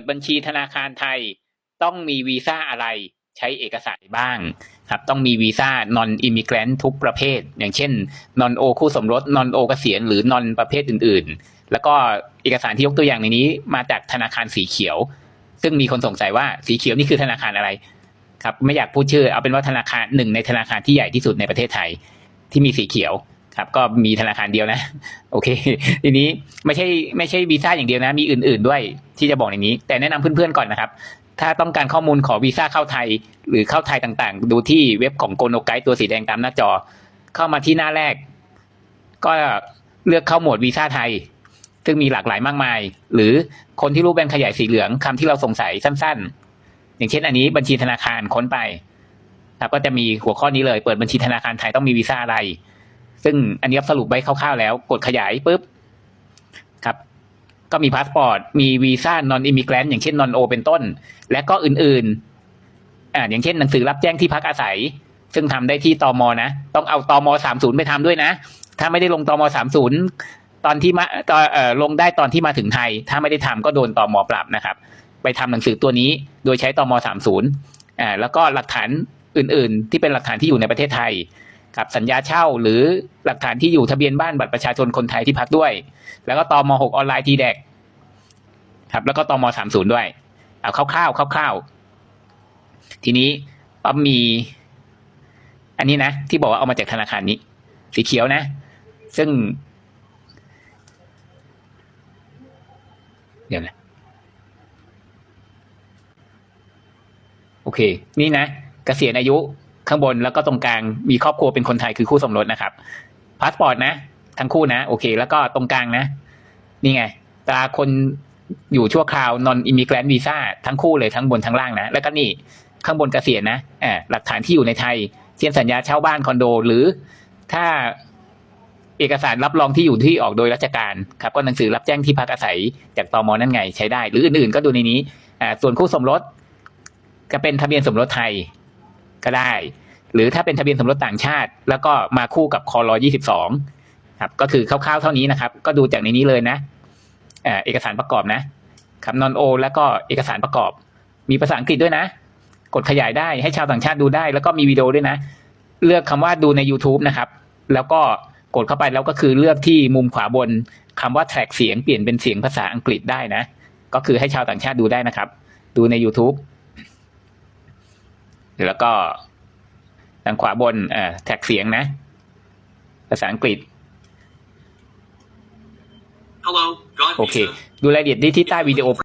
ดบัญชีธนาคารไทย ต้องมีวีซ่าอะไรใช้เอกสารบ้างครับต้องมีวีซ่านอนอิมิเกรนทุกประเภท อย่างเช่นนอนโอคู่สมรสนอนโอเกษียณหรือนอนประเภทอื่น ๆ แล้วก็เอกสารที่ยกตัวอย่างในนี้ มาจากธนาคารสีเขียว ซึ่งมีคนสงสัยว่าสีเขียวนี่คือธนาคารอะไรครับไม่อยากพูดชื่อเอาเป็นว่าธนาคารหนึ่งในธนาคารที่ใหญ่ที่สุดในประเทศไทยที่มีสีเขียว ครับก็มีธนาคารเดียวนะ โอเค ทีนี้ไม่ใช่ไม่ใช่วีซ่าอย่างเดียวนะ มีอื่น ๆด้วยที่จะบอกในนี้ แต่แนะนำเพื่อนๆก่อนนะครับ ถ้าต้องการข้อมูลขอวีซ่าเข้าไทย หรือเข้าไทยต่างๆ ดูที่เว็บของโกโนไกด์ตัวสีแดงตามหน้าจอ เข้ามาที่หน้าแรก ก็เลือกเข้าหมวดวีซ่าไทย ซึ่งมีหลากหลายมากมาย หรือคนที่รูปแบนขยายสีเหลืองคำที่เราสงสัยสั้น ๆ อย่างเช่น อันนี้บัญชีธนาคารค้นไปครับก็จะมีหัวข้อนี้เลย เปิดบัญชีธนาคารไทยต้องมีวีซ่าอะไร ซึ่งอันนี้สรุปไว้คร่าวๆแล้ว กดขยายปุ๊บครับ ก็มีพาสปอร์ต มีวีซ่านอนอิมิเกรนอย่างเช่นนอนโอเป็นต้น และก็อื่นๆอ่าอย่างเช่นหนังสือรับแจ้งที่พักอาศัย ซึ่งทำได้ที่ตอมอนะ ต้องเอาตอมอสามศูนย์ไปทำด้วยนะ ถ้าไม่ได้ลงตอมอสามศูนย์ตอนที่มาตอนเอ่อลงได้ตอนที่มาถึงไทย ถ้าไม่ได้ทำก็โดนตอมอปรับนะครับ ไปทำหนังสือตัวนี้โดยใช้ตอมอสามศูนย์อ่าแล้วก็หลักฐานอื่น ๆ ที่เป็นหลักฐานที่อยู่ในประเทศไทย ครับสัญญาเช่า หรือหลักฐานที่อยู่ทะเบียนบ้านบัตรประชาชนคนไทยที่พักด้วย แล้วก็ตมหกออนไลน์ทีเด็กครับ แล้วก็ตมสามศูนย์ด้วย เอาคร่าวๆคร่าวๆทีนี้ปั๊มมี อันนี้นะ ที่บอกว่าเอามาจากธนาคารนี้ สีเขียวนะ ซึ่ง เดี๋ยวนะโอเค นี่นะเกษียณอายุ ข้างบนแล้วก็ตรงกลางมีครอบครัวเป็นคนไทยคือคู่สมรสนะครับพาสปอร์ตนะ ทั้งคู่นะ โอเค แล้วก็ตรงกลางนะ นี่ไงตราคนอยู่ชั่วคราว non immigrant visa ทั้งคู่เลยทั้งบนทั้งล่างนะ แล้วก็นี่ข้างบนเกษียณนะอ่าหลักฐานที่อยู่ในไทยเช่นสัญญาเช่าบ้านคอนโด หรือถ้าเอกสารรับรองที่อยู่ที่ออกโดยราชการครับก็หนังสือรับแจ้งที่พักอาศัยจากตมนั่นไงใช้ได้ หรืออื่นๆ ก็ดูในนี้อ่าส่วนคู่สมรสก็เป็นทะเบียนสมรสไทย ก็ได้ หรือถ้าเป็นทะเบียนสมรสต่างชาติ แล้วก็มาคู่กับคอรยี่สิบสองครับก็คือคร่าวๆเท่านี้นะครับ ก็ดูจากในนี้เลยนะเอกสารประกอบนะครับนอนโอ แล้วก็เอกสารประกอบ มีภาษาอังกฤษด้วยนะ กดขยายได้ให้ชาวต่างชาติดูได้ แล้วก็มีวิดีโอด้วยนะ เลือกคำว่าดูใน YouTube นะครับ แล้วก็กดเข้าไปแล้วก็คือเลือกที่มุมขวาบนคำว่าแทร็กเสียงเปลี่ยนเป็นเสียงภาษาอังกฤษได้นะ ก็คือให้ชาวต่างชาติดูได้นะครับ ดูใน YouTube แล้วก็ทางขวาบนเอ่อแท็กเสียงนะ ภาษาอังกฤษ Hello, God โอเค Visa. ดูรายละเอียดได้ที่ใต้วิดีโอ